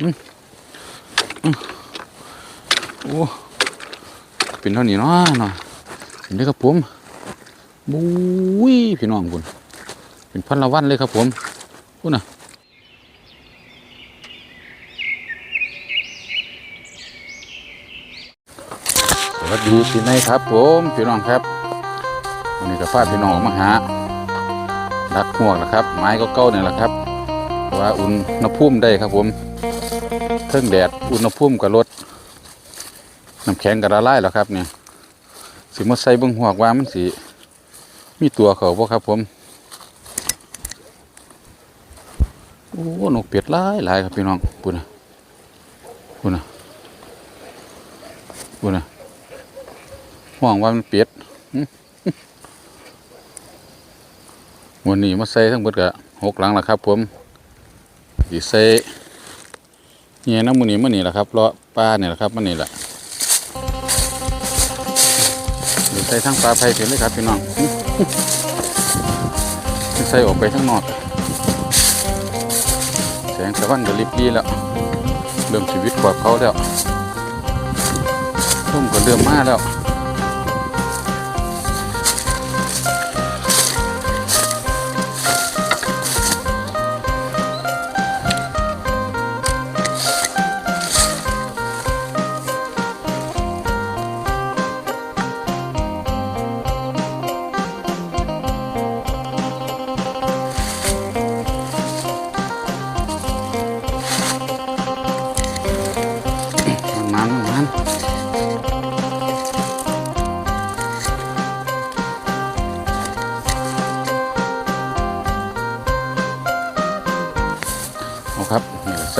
อืมอืมโอ้เป็นเท่านี้เนาะเนาะเห็นได้ครับผมบุ้ยพี่น้องคุณเป็นพันละวันเลยครับผมพูดนะสวัสดีพี่นายครับ ผมพี่น้องครับวันนี้กับพาพี่น้องมาหาดักหมวกนะครับ ไม้ก็เก้าเนี่ยแหละครับเพราะว่าอุณหภูมิได้ครับผม เครื่องแดดอุณหภูมิกับลดน้ำแข็งกับละลายแล้วครับเนี่ยสิมาใส่เบิ้งหวกว่ามันสิมีตัวเขาบ่ครับผมโอ้นกเป็ดหลายหลายครับพี่น้องปุ่นนะปุ่นนะปุ่นนะห่วงว่ามันเป็ดวันนี้มาใส่ทั้งหมดกะหกหลังแล้วครับผมสิใส่ เนี่ยน้ำมูนี่มันนี่แหละครับเลาะปลาเนี่ยแหละครับมันนี่แหละใส่ทั้งปลาไผ่เป็นเลยครับพี่น้องใส่ออกไปทั้งนอกแสงตะวันก็ริบดีแล้วเริ่มชีวิตกว่าเขาแล้วร่มก็เริ่มมาแล้ว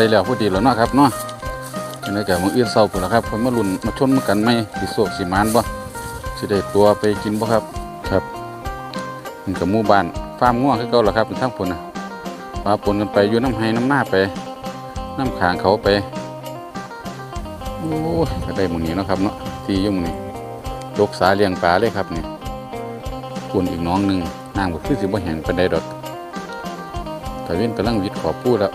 ส่แล้วพอดีแล้วเนาะครับเนาะยังไงแก่มืออื่นเศร้าพุ่นละครับคนมาลุ่นมาชนมากันไหมสิโศกสิมานบ่สิได้ตัวไปกินบ่ครับครับมันกับหมู่บ้านฟาร์มง่วงคือเก่าละครับเป็นทั้งผลนะปลาปนกันไปอยู่น้ำไห้น้ำหน้าไปน้ำขางเขาไปโอ้ยก็ได้หมุนี้นะครับเนาะที่อยุ่มองนี้ลกสาเลี้ยงปลาเลยครับนี่ปุ่นอีกน้องหนึ่งน้ำก็คือสิบ่แห้งปานใดอกตะเว้นกำลังวิดขอพูดแล้ว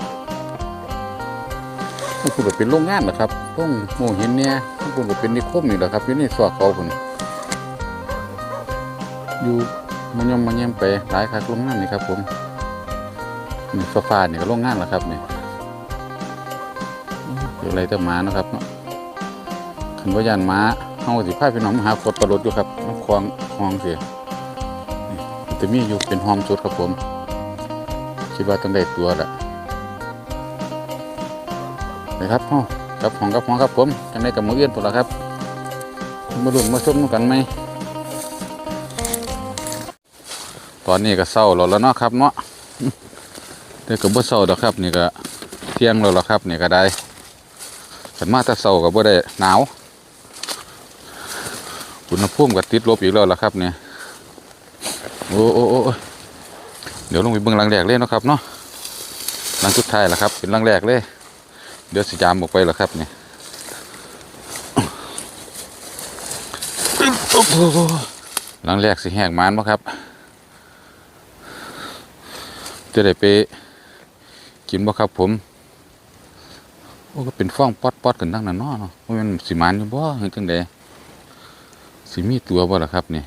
มันพูดว่าเป็นโรงงานเหรอครับโรงโมหินเนี่ยมันพูดว่าเป็นนิคมนี่แหละครับอยู่ในซอกเขาพุ่นอยู่มันยอมมันแยมไปหลายคักโรงงานนี่ครับ ผมนี่ฟ้าฟ้านี่ก็โรงงานแหละครับเนี่ยอะไรจะมานาะครับเนาะขันว่ายานม้าเฮาสิพาพี่น้องมาหาขดปลาลดอยู่ครับน้ำคลองคลองเสียนี่จะมีอยู่เป็นห้อมสุดครับผมคิดว่าต้องได้ตัวละเลย ครับเฮากับห้องกับห้องครับผมจังได้กับมือเอื้อนพวกเราครับมาลุ้นมาชมกันไหมตอนนี้ก็เศร้าแล้วแล้วเนาะครับเนาะเดี๋ยวก็บ่เศร้าดอกครับ นี่ก็เที่ยงแล้วล่ะครับ นี่ก็ได้ขันมาแตะเสากับบ่ได้หนาวอุณหภูมิก็ติดลบอีกแล้วล่ะครับเนี่ยโอ้โอ้โอ้เดี๋ยวลงไปเบิ่งหลังแรกเลยเนาะครับเนาะหลังสุดท้ายล่ะครับ เป็นหลังแรกเลย ดี๋ยวสิจามออกไปล่ะครับเนี่ยหลังแรกสิแหกมานบ่ครับ จะได้ไปกินบ่ครับ ผมโอ้ก็เป็นฟ้องปอดปอดกันทั้งนั้นเนาะเนาะว่ามันสิมานอยู่บ่เฮ็ดจังไดสิมีตัวบ่ล่ะครับเนี่ย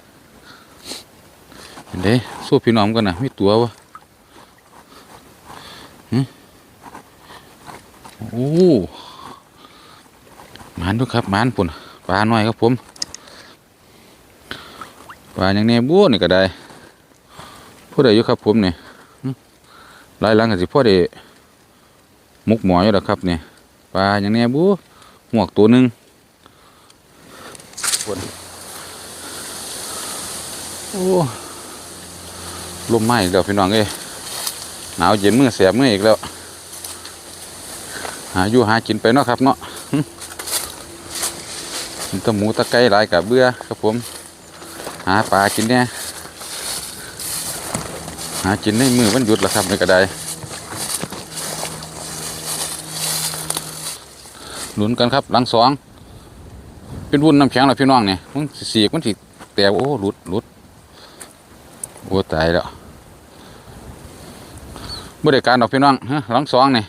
เป็นไดสู้พี่น้องกันนะมีตัวบ่หึ อ้มานดูครับมานปุ่นปลาหน่อยครับผมปลาอย่างนี้บัวนี่ก็ได้ผู้ใดอยู่ครับผมเนี่หึหลายลังก็สิพอได้มุกหมออยู่แล้วครับเนี่ยปลาอย่างนี้ยบูหมวกตัวหนึ่งฝนโอ้ลมไหม้อีกแล้วพี่น้องเอ้หนาวเย็นมือเสียบมืออีกแล้วาอยู่หากินไปเนาะครับเนาะหึมันตะหมูตะไคร้หลายกับเบื่อครับผม หาปลากินเนี่ยหากินในมือวันหยุดแล้วครับไม่ก็ไดหนุนกันครับหลังสองเป็นวุ่นน้ำแข็งแล้วพี่น้องเนี่ยมันสิสีมันสิแตกโอ้หลุดหลุดโอ้ตายแล้วบ่ได้การดอกพี่น้องฮะหลังสองเนี่ย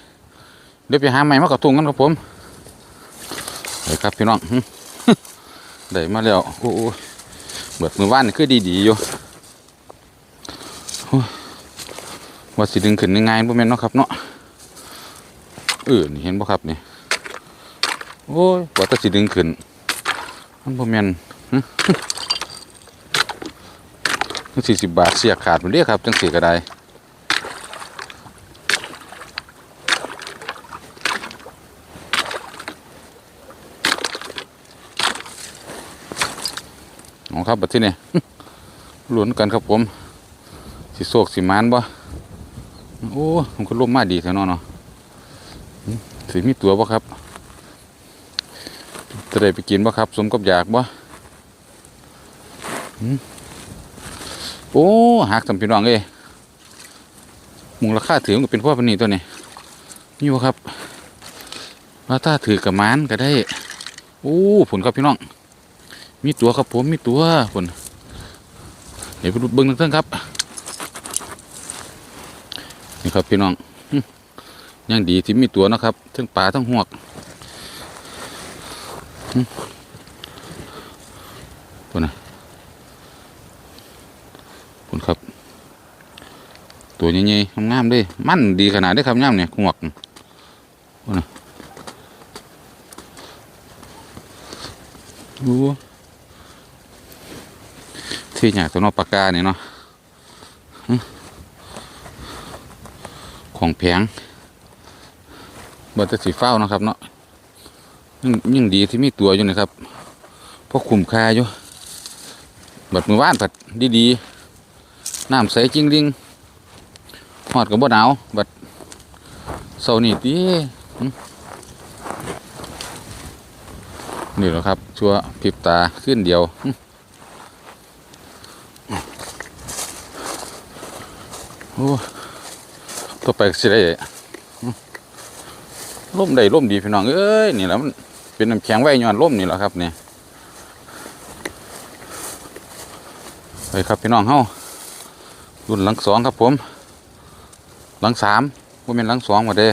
เดี๋ยวไปหาใหม่มากระทุงกันครับผมเลยครับพี่น้องได้มาแล้วโอ้โหเบิดมือว่านนี่คือดีๆอยู่โอ้ยว่าสิดึงขึ้นง่ายๆบ่แม่นเนาะครับเนาะเออนี่เห็นบ่ครับนี่โอ้ยว่าแต่สิดึงขึ้นมันบ่แม่นสี่สิบบาทเสียขาดมันเรียกครับจังสี่ก็ได้ เอาครับบัดที่นี่หลุนกันครับผม สิโศกสิมานบ่โอ้ผมก็ร่มมาดีแท้นาะเนาะสิมีตัวบ่ครับจะได้ไปกินบ่ครับ สมกับอยากบ่โอ้หักสำพี่น้องเอ้ยมูลค่าถือก็เป็นพ่อพันนี่ตัวนี้นี่บ่ครับว่าถ้าถือกับมานก็ได้ โอ้ผลครับพี่น้อง มีตัวครับผมมีตัวผลเดี๋ยวไปดูเบิ้งทั้งเทิงครับ นี่ครับพี่น้องยังดีที่มีตัวนะครับ ทั้งปลาทั้งหวกหึตัวนะผลครับ ตัวใหญ่ๆงามๆเลยมั่นดีขนาดได้ครับย่ามเนี่ยหวกตัวนะดู ที่อยากตัวนอกปากกาเนี่ยเนาะของแพงบัตรสีเฝ้านะครับ เนาะยังยังดีที่มีตัวอยู่นะครับเพราะคุ้มค่าอยู่บัดมือว่านผัดดีๆน้ำใสจริงริงหอดกับบ่หนาวบัดเสาร์นี่ตีนี่แหละครับ ชัวพริบตาขึ้นเดียว โอ้ต่อไปก็สิได้ร่มได้ร่มดีพี่น้องเอ้ยนี่แหละมันเป็นน้ำแข็งไว้ย้อนร่มนี่แหละครับเนี่ยไปครับพี่น้องเฮารุ่นหลังสองครับผม หลังสามว่าเป็นหลังสองมดเลย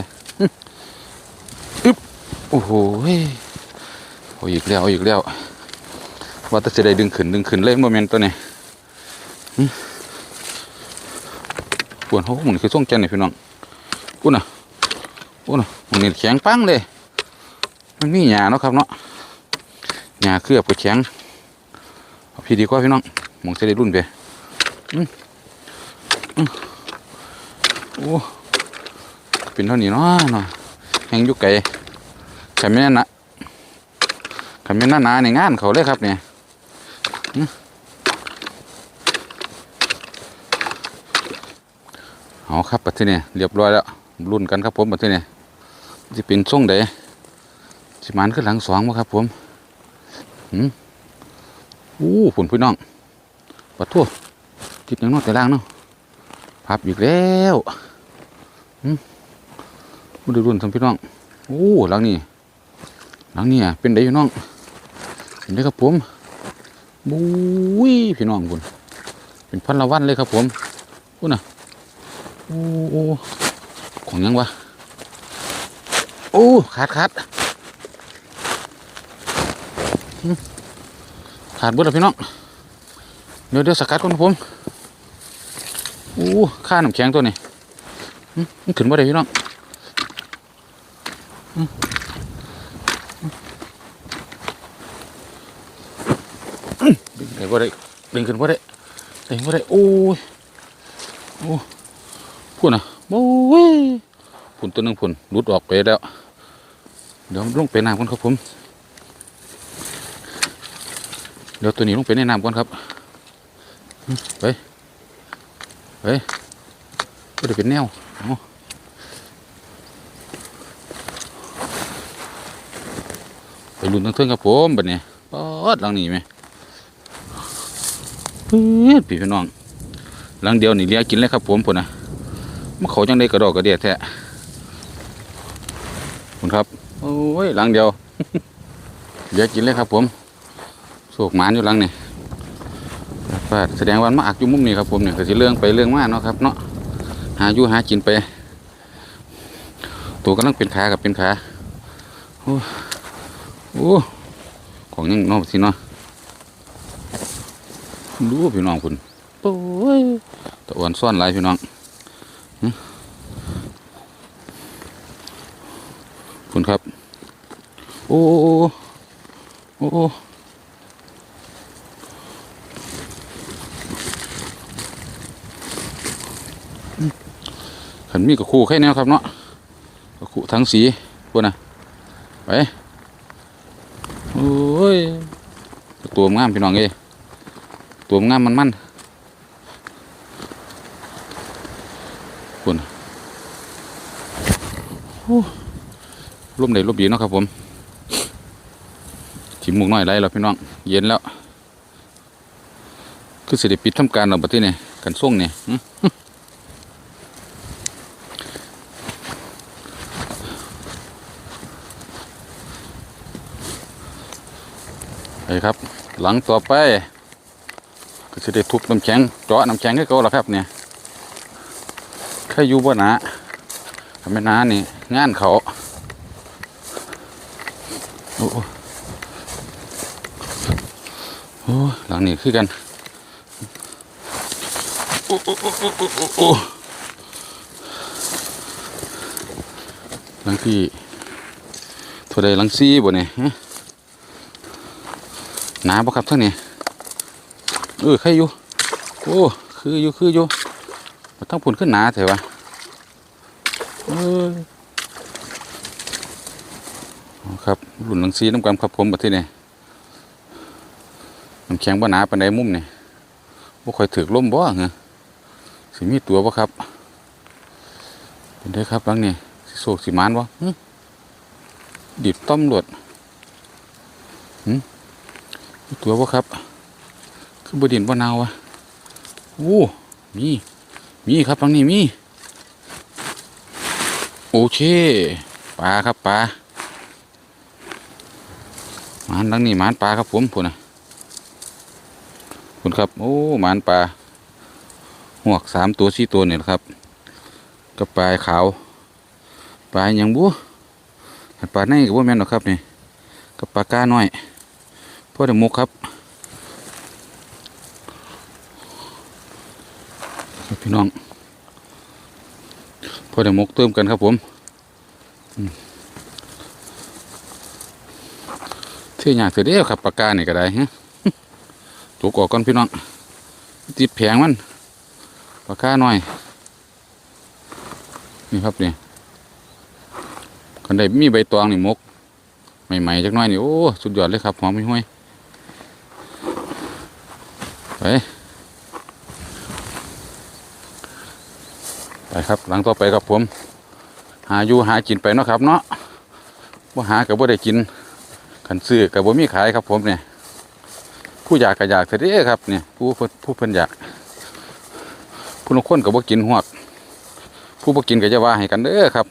อึ๊บโอ้โหเฮ้ยโอ้อีกแล้วอีกแล้วว่าจะได้ดึงขึ้นดึงขึ้นเลยโมเมนต์ตัวนี้ ปวดหัวมันคือส่งจันนี่พี่น้องปุ่นน่ะปุ่นน่ะมันนี่แข็งปังเลย มันมีหญ้าเนาะครับเนาะหญ้าเคลือบกับแข็งเอาพี่ดีกว่าพี่น้องมองจะได้รุ่นไปอืมอืมโอ้เป็นเท่านี้เนาะเนาะแหงยุกไก่ขันไม่นนะขันไม่นหนาในงานเขาเลยครับเนี่ย เอาครับปัดที่นี่เรียบร้อยแล้วรุ่นกันครับผมปัดที่นี่จะเป็นช่งใดสิมันขึ้นหลังสองมาครับผมหืมอู้ผุนพี่น้องปัดทั่วติดย่างนอกแต่ล่างเนาะพับอีกแล้วหืมรุ่นรุ่นทำพี่น้องอู้หลังนี้หลังนี้อะเป็นไดพี่น้องเห็นไหมครับผมบุ้ยพี่น้องคุณเป็นพันละวันเลยครับผมพูดนะ โอ้โอ้ของยังวะโอ้ขาดขาดขาดบิดแล้วพี่น้องเดี๋ยวเดี๋ยวสกัดก่อนผมโอ้ข้าน้ำแข็งตัวนี้หึมันขึ้นมาได้พี่น้องหึหึดึงได้บ่ได้ดึงขึ้นบ่ได้ดึงบ่ได้โอ้ยโอ้ พุ่นอะโอ้ยพุ่นตัวหนึงพุ่นหลุดออกไปแล้ว เดี๋ยวลงไปน้ำก่อนครับผม เดี๋ยวตัวนี้ลงไปในน้ำก่อนครับไปไปก็เดี๋ยวเป็นแนวเอไปลุ้นทั้งเทิงครับผมบัดนี้ปอดหลังนี้ไหมเฮ้ยพี่พี่น้องหลังเดียวนี่เลี้ยกินเลยครับผมพุ่นนะ มันเขาจังได้กระดอกกระเดียดแท้คุณครับ โอ้ยหลังเดียวเดี๋ยวกินเลยครับ ผมโศกหมานอยู่หลังนี่ปาดแสดงว่ามันมาอักอยู่มุมนี้ครับผมเนี่ยก็สิเรื่องไปเรื่องมากเนาะครับเนาะหาอยู่หากินไป ตัวกำลังเป็นขากับเป็นขาโอ้โอ้ของยังนอกสิเนาะดูพี่น้องคุณโอ้ยตะวันซ่อนหลายพี่น้องหึคุณครับ โอ้โอ้โอ้โอ้ขันมีกับคู่แค่แนวครับเนาะกับคู่ทั้งสีพวกน่ะไปโอ้ยตัวงามพี่น้องเอ้ยตัวงามมันมันคุณโอ้ลมได้ลมดีเนาะครับผม มุกน้อยไรแล้วพี่น้อง เย็นแล้ว คือสิได้ปิดทำการเราบัดนี้เนี่ยกันส่งเนี่ยไปครับ หลังต่อไป ก็จะได้ทุบน้ำแข็งเจาะน้ำแข็งให้เขาละครับเนี่ยแค่อยู่บ่หนาทำไม่นานี่งานเขาโอ้โหโอ้หลั งนี้คือกันโอ้โอ้โอ้โอ้โอ้โอ้โอ้หลังที่เท่าใดหลังซีบ่เนี่ยหนาบ่ครับท่านนี้เออใครอยู่โอ้คืออยู่คืออยู่มาต้องพุ่นขึ้นหนาเถอะวะเออครับรุ่นหลังซีน้ำกันครับผมบัดที่นี่ น้ำแข็งบ่หนาปานใดมุมนี่บ่ค่อยถือลมบ่เหรอสิมีตัวบ่ครับเป็นได้ครับหลังนี่สิโศกสิมานบ่ดิบต้อมหลวดมีตัวบ่ครับ คือบดินบ่นาวอะโอ้มีมีครับฟังนี้มีโอเคปลาครับปลามานดังนี้มานปลาครับผมพุ่นนะ คุณครับ โอ้หมานปลาหวกสามตัวสี่ตัวเนี่ยครับกับปลาขาว ปลาอย่างบัวปลาในกับบัวแม่นหรอกครับนี่กับปลาก้าน้อยพ่อเดมุกครับพี่น้องพ่อเดมุกเติมกันครับผมเที่ยากเสียเดียวครับปากกาเนี่ยก็ได้ฮะ กออกก่อนพี่น้องติดแผงมันปากกาหน่อย นี่ครับนี่คนใดมีใบตองนี่มกใหม่ๆจักน้อยนี่โอ้สุดยอดเลยครับหอมไม่ห้วยไปไปครับหลังต่อไปครับผม หาอยู่หากินไปเนาะครับเนาะว่าหากับว่าได้กินขันซื้อกับว่ามีขายครับผมเนี่ย ผู้อยากก็อยากเสียเด้อครับเนี่ยผู้เพิ่นผู้เพิ่นอยากผู้ลงคนกับว่ากินหวกผู้บ่กินก็จะว่าให้กันเด้อครับ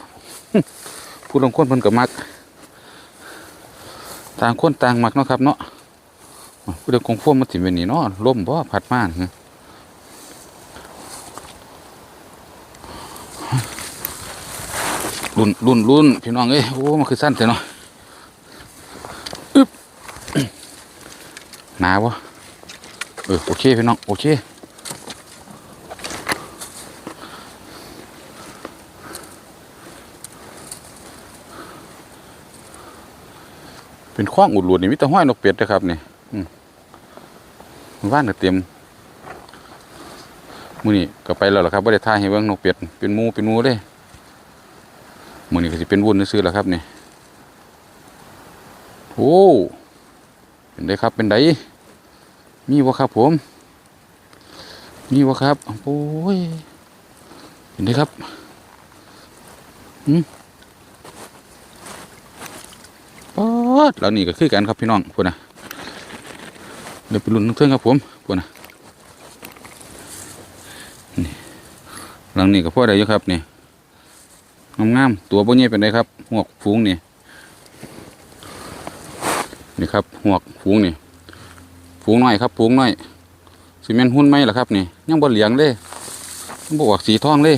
ผู้ลงคนเพิ่นก็มัก ต่างคนต่างมักเนาะครับ เนาะผู้เดียวคงพ่วงมาถิ่มเป็นนี่เนาะล่มบ่พัดมาฮะรุ่นรุ่นรุ่นพี่น้องเอ้ยโอ้มันคือสั้นแต่เนาะอึ๊บ หนาวะเออโอเคพี่น้องโอเคเป็นข้องอุดหลุดนี่มิตรห้อยนกเป็ดนะครับนี่อืมว่านก็เตรียมมือนี่ก็ไปแล้วล่ะครับบ่าได้ทาให้เบิ่งนกเป็ดเป็นมูเป็นมูเลยมือนี่ก็สิเป็นวุ่นซื้อแล้วครับนี่โอ้ เป็นไดครับเป็นไดมีบ่ครับผม มีบ่ครับโอ้ยเป็นไดครับหืมปอดแล้วนี่ก็คือกันครับพี่น้องพูดนะเดี๋ยวไปลุ้นเครื่องครับผมพูดนะนี่หลังนี้ก็พอได้อยู่ครับนี่งามๆตัวพวกนี้เป็นไงครับหวกฟูงนี่ นี่ครับหวกฟูงนี่ฟูงน้อยครับฟูงน้อยซีเมนต์หุ้นไหมล่ะครับนี่ยังบ่เหลียงเลยยังบออกสีทองเลย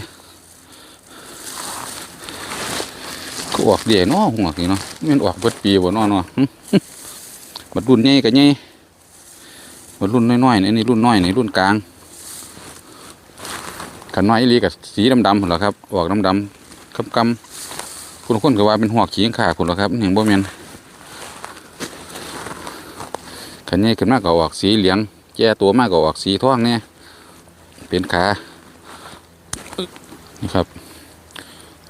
ออกเดี่ยเนาะหัวนี่เนาะมันออกเบิดปีบ่นาะเนาะบัดรุ่นใหญ่ก็ใหญ่บัดรุ่นน้อยๆนี่นนี่รุ่นน้อยนี่รุ่นกลางขันน้อยลีกับสีดำๆพุ่นล่ะครับออกดำๆกำๆคุณคนก็ว่าเป็นหัวขี้ขาพุ่นล่ะครับนี่บ่แม่น ขันใหญ่ขึ้นมากก็ออกสีเหลืองแก่ตัวมากก็ออกสีทองเนี่ยเป็นขานี่ครับ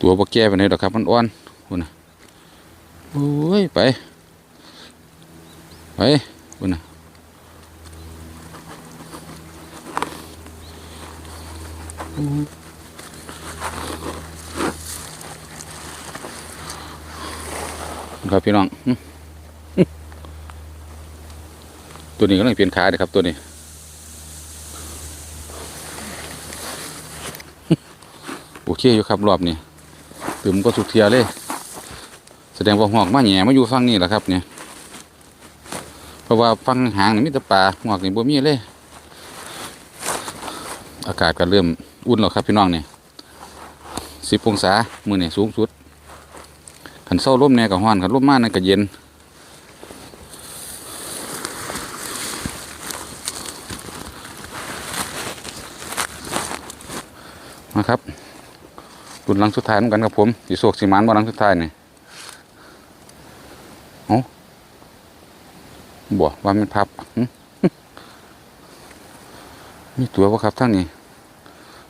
ตัวบ่แก่ไปไหนใดอกครับมันอ่อนพุ่นน่ะโอ้ยไป ไปพุ่นน่ะครับพี่น้องหึหึ ตัวนี้ก็ต้องเปลี่ยนขาเด้อครับตัวนี้ โอเคอยู่ครับรอบนี้ตื่มก็สุกเทียเลย แสดงว่าหอกมาแหน่มาอยู่ฟังนี่แหละครับเนี่ยเพราะว่าฟังหางนี่มีแต่ป่าหอกนี่บ่มีเลย อากาศก็เริ่มอุ่นแล้วครับพี่น้องเนี่ยสิบองศามือเนี่ยสูงสุดขันเศร้าร่มแน่กับห้อนขันร่มมากนั่นก็เย็น นะครับรุ่นลังสุดท้ายเหมือนกันครับผมสีโศกสีมันบ่หลังสุดท้ายนี่บ่ว่ามันพับมีตัวบ่ครับทั้งนี้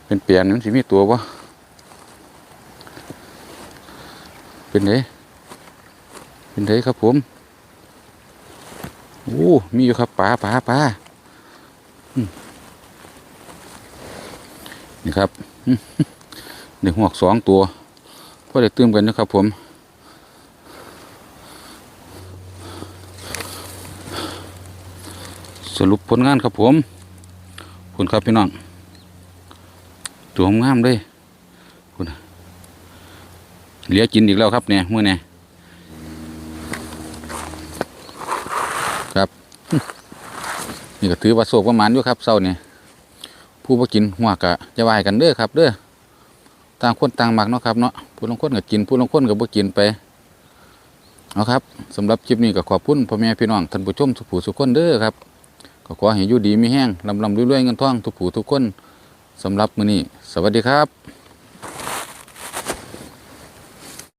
เป็นเปลี่ยนมันสิมีตัวบ่เป็นไงเป็นไงครับผมโอ้มีอยู่ครับปลาปลาปลานี่ครับ เด็กหวกสองตัวพอได้ตื่มกันนะครับ ผมสรุปผลงานครับผมผลครับพี่น้องตัวงามเลยคุณเหลือกินอีกแล้วครับเนี่ยเมื่อเนี่ยครับ นี่ก็ถือว่าโศกประมาณอยู่ครับเศร้าเนี่ย ผู้บ่กินหัวกะจะวายกันเด้อครับเด้อต่างคนต่างมักเนาะครับเนาะผู้ลงคนก็กินผู้ลงคนก็บ่กินไปเอาครับสำหรับคลิปนี้ก็ขอบคุณพ่อแม่พี่น้องท่านผู้ชมทุกผู้ทุกคนเด้อครับก็ขอให้อยู่ดีมีแห้งลำลำรวยๆเงินทองทุกผู้ทุกคนสำหรับมื้อนี้ สวัสดีครับ